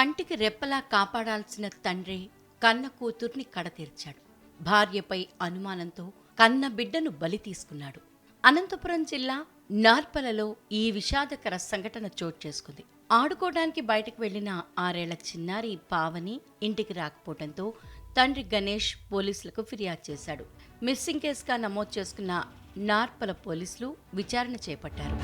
కంటికి రెప్పలా కాపాడాల్సిన తండ్రి కన్న కూతుర్ని కడతీర్చాడు. భార్యపై అనుమానంతో కన్న బిడ్డను బలి తీసుకున్నాడు. అనంతపురం జిల్లా నార్పలలో ఈ విషాదకర సంఘటన చోటు చేసుకుంది. ఆడుకోవడానికి బయటకు వెళ్ళిన ఆరేళ్ళ చిన్నారి పావని ఇంటికి రాకపోవడంతో తండ్రి గణేష్ పోలీసులకు ఫిర్యాదు చేశాడు. మిస్సింగ్ కేసుగా నమోదు చేసుకున్న నార్పల పోలీసులు విచారణ చేపట్టారు.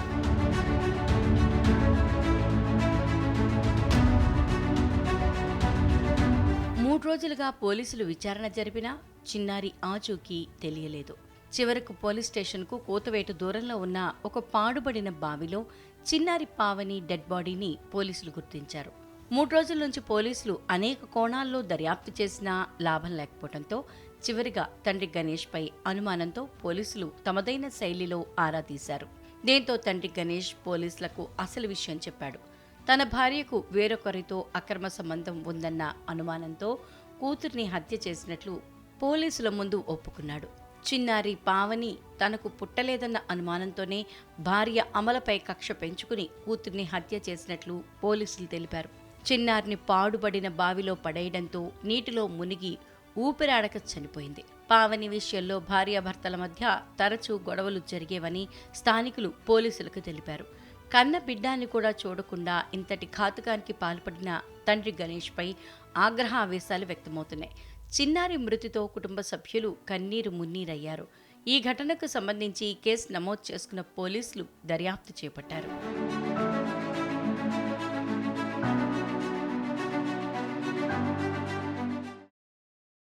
మూడు రోజులుగా పోలీసులు విచారణ జరిపినా చిన్నారి ఆచూకీ తెలియలేదు. చివరకు పోలీస్ స్టేషన్కు కోతవేటు దూరంలో ఉన్న ఒక పాడుబడిన బావిలో చిన్నారి పావని డెడ్ బాడీని పోలీసులు గుర్తించారు. మూడు రోజుల నుంచి పోలీసులు అనేక కోణాల్లో దర్యాప్తు చేసినా లాభం లేకపోవడంతో చివరిగా తండ్రి గణేష్పై అనుమానంతో పోలీసులు తమదైన శైలిలో ఆరా తీశారు. దీంతో తండ్రి గణేష్ పోలీసులకు అసలు విషయం చెప్పాడు. తన భార్యకు వేరొకరితో అక్రమ సంబంధం ఉందన్న అనుమానంతో కూతుర్ని హత్య చేసినట్లు పోలీసుల ముందు ఒప్పుకున్నాడు. చిన్నారి పావని తనకు పుట్టలేదన్న అనుమానంతోనే భార్య అమలపై కక్ష పెంచుకుని కూతుర్ని హత్య చేసినట్లు పోలీసులు తెలిపారు. చిన్నారిని పాడుబడిన బావిలో పడేయడంతో నీటిలో మునిగి ఊపిరాడక చనిపోయింది. పావని విషయంలో భార్యాభర్తల మధ్య తరచూ గొడవలు జరిగేవని స్థానికులు పోలీసులకు తెలిపారు. కన్న బిడ్డాన్ని కూడా చూడకుండా ఇంతటి ఘాతుకానికి పాల్పడిన తండ్రి గణేష్పై ఆగ్రహావేశాలు వ్యక్తమవుతున్నాయి. చిన్నారి మృతితో కుటుంబ సభ్యులు కన్నీరు మున్నీరయ్యారు. ఈ ఘటనకు సంబంధించి కేసు నమోదు చేసుకున్న పోలీసులు దర్యాప్తు చేపట్టారు.